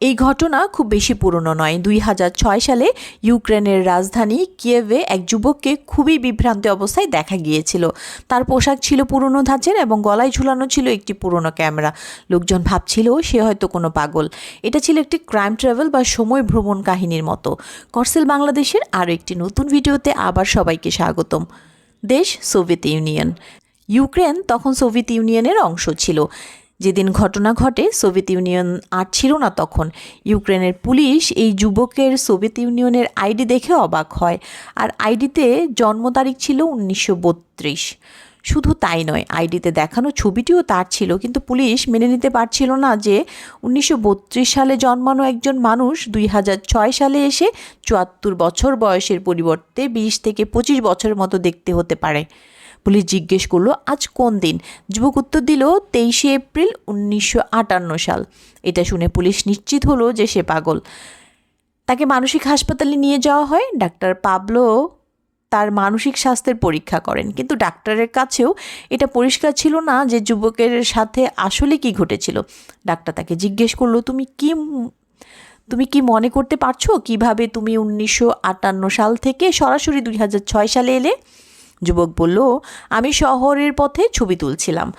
এই ঘটনা খুব বেশি পুরনো নয়। দুই সালে ইউক্রেনের রাজধানী কিয়েভে এক যুবককে খুবই বিভ্রান্ত অবস্থায় দেখা গিয়েছিল। তার পোশাক ছিল পুরনো ধাঁচের এবং গলায় ঝুলানো ছিল একটি পুরনো ক্যামেরা। লোকজন ভাবছিল সে হয়তো কোনো পাগল। এটা ছিল একটি ক্রাইম ট্রাভেল বা সময় ভ্রমণ কাহিনীর মতো। করসেল বাংলাদেশের আরও একটি নতুন ভিডিওতে আবার সবাইকে স্বাগতম। দেশ সোভিয়েত ইউনিয়ন। ইউক্রেন তখন সোভিয়েত ইউনিয়নের অংশ ছিল। যেদিন ঘটনা ঘটে, সোভিয়েত ইউনিয়ন আর ছিল না তখন। ইউক্রেনের পুলিশ এই যুবকের সোভিয়েত ইউনিয়নের আইডি দেখে অবাক হয়। আর আইডিতে জন্ম তারিখ ছিল উনিশশো বত্রিশ। শুধু তাই নয়, আইডিতে দেখানো ছবিটিও তার ছিল, কিন্তু পুলিশ মেনে নিতে পারছিল না যে উনিশশো বত্রিশ সালে জন্মানো একজন মানুষ দুই হাজার ছয় সালে এসে চুয়াত্তর বছর বয়সের পরিবর্তে বিশ থেকে পঁচিশ বছরের মতো দেখতে হতে পারে। পুলিশ জিজ্ঞেস করল, আজ কোন দিন? যুবক উত্তর দিল, তেইশে এপ্রিল উনিশশো আটান্ন সাল। এটা শুনে পুলিশ নিশ্চিত হলো যে সে পাগল। তাকে মানসিক হাসপাতালে নিয়ে যাওয়া হয়। ডাক্তার পাবলো তার মানসিক স্বাস্থ্যের পরীক্ষা করেন। কিন্তু ডাক্তারের কাছেও এটা পরিষ্কার ছিল না যে যুবকের সাথে আসলে কি ঘটেছিল। ডাক্তার তাকে জিজ্ঞেস করল, তুমি কি তুমি কি মনে করতে পারছ কীভাবে তুমি উনিশশো আটান্ন সাল থেকে সরাসরি দুই হাজার ছয় সালে এলে? যুবক বলল, আমি শহরের পথে ছবি তুলছিলাম।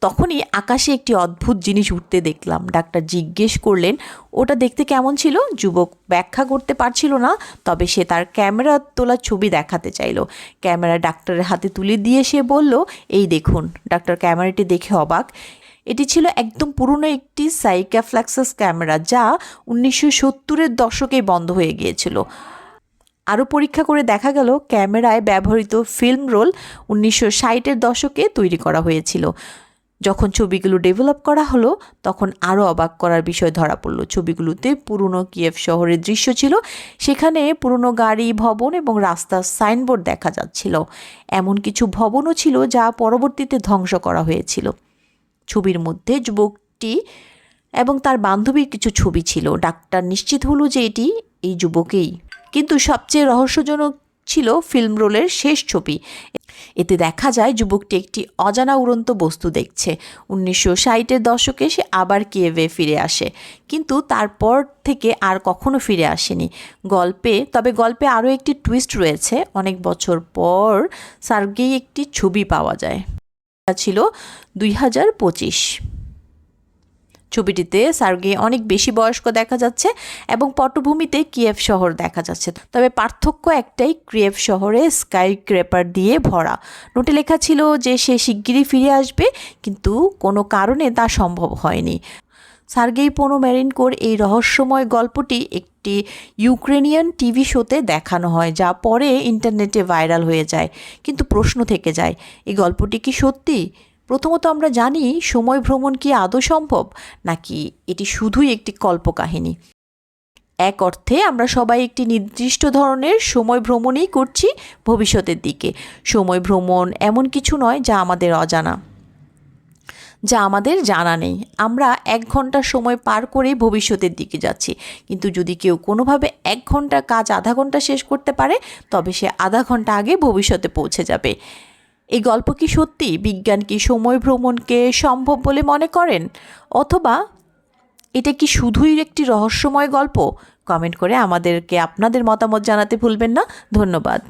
তখনই আকাশে একটি অদ্ভুত জিনিস উঠতে দেখলাম। ডাক্তার জিজ্ঞেস করলেন, ওটা দেখতে কেমন ছিল? যুবক ব্যাখ্যা করতে পারছিল না, তবে সে তার ক্যামেরা তোলা ছবি দেখাতে চাইলো। ক্যামেরা ডাক্তারের হাতে তুলে দিয়ে সে বলল, এই দেখুন, ডাক্তার ক্যামেরাটি দেখে অবাক। এটি ছিল একদম পুরনো একটি সাইকাফ্ল্যাক্সাস ক্যামেরা যা উনিশশো সত্তরের দশকেই বন্ধ হয়ে গিয়েছিল। আরও পরীক্ষা করে দেখা গেল ক্যামেরায় ব্যবহৃত ফিল্ম রোল উনিশশো ষাটের দশকে তৈরি করা হয়েছিল। যখন ছবিগুলো ডেভেলপ করা হলো, তখন আরও অবাক করার বিষয় ধরা পড়ল। ছবিগুলোতে পুরনো কিয়েভ শহরের দৃশ্য ছিল, সেখানে পুরনো গাড়ি, ভবন এবং রাস্তার সাইনবোর্ড দেখা যাচ্ছিল। এমন কিছু ভবনও ছিল যা পরবর্তীতে ধ্বংস করা হয়েছিল। ছবির মধ্যে যুবকটি এবং তার বান্ধবীর কিছু ছবি ছিল। ডাক্তার নিশ্চিত হলো যে এটি এই যুবকেই। কিন্তু সবচেয়ে রহস্যজনক ছিল ফিল্ম রোলের শেষ ছবি। এতে দেখা যায় যুবকটি একটি অজানা উড়ন্ত বস্তু দেখছে। উনিশশো ষাটের দশকে সে আবার কিয়েভে ফিরে আসে। কিন্তু তারপর থেকে আর কখনো ফিরে আসেনি। গল্পে, তবে গল্পে আরও একটি টুইস্ট রয়েছে। অনেক বছর পর সার্গেই একটি ছবি পাওয়া যায়। ছিল দুই হাজার পঁচিশ। ছবিটিতে সার্গে অনেক বেশি বয়স্ক দেখা যাচ্ছে এবং পটভূমিতে কিয়েভ শহর দেখা যাচ্ছে। তবে পার্থক্য একটাই, কিয়েভ শহরে স্কাই ক্রেপার দিয়ে ভরা। নোটে লেখা ছিল যে সে শিগগিরই ফিরে আসবে, কিন্তু কোনো কারণে তা সম্ভব হয়নি। সার্গেই পোনো মেরিনকোর এই রহস্যময় গল্পটি একটি ইউক্রেনিয়ান টিভি শোতে দেখানো হয়, যা পরে ইন্টারনেটে ভাইরাল হয়ে যায়। কিন্তু প্রশ্ন থেকে যায়, এই গল্পটি কি সত্যি? প্রথমত আমরা জানি সময় ভ্রমণ কি আদৌ সম্ভব, নাকি এটি শুধুই একটি কল্পকাহিনী? এক অর্থে, আমরা সবাই একটি নির্দিষ্ট ধরনের সময় ভ্রমণই করছি ভবিষ্যতের দিকে। সময় ভ্রমণ এমন কিছু নয় যা আমাদের অজানা। যা আমাদের জানা নেই। আমরা এক ঘণ্টা সময় পার করে ভবিষ্যতের দিকে যাচ্ছি। কিন্তু যদি কেউ কোনোভাবে এক ঘণ্টা কাজ আধা ঘণ্টা শেষ করতে পারে, তবে সে আধা ঘণ্টা আগে ভবিষ্যতে পৌঁছে যাবে। এই গল্প কি সত্যি? বিজ্ঞান কি সময় ভ্রমণকে সম্ভব বলে মনে করেন? অথবা এটা কি শুধুই একটি রহস্যময় গল্প? কমেন্ট করে আমাদেরকে আপনাদের মতামত জানাতে ভুলবেন না। ধন্যবাদ।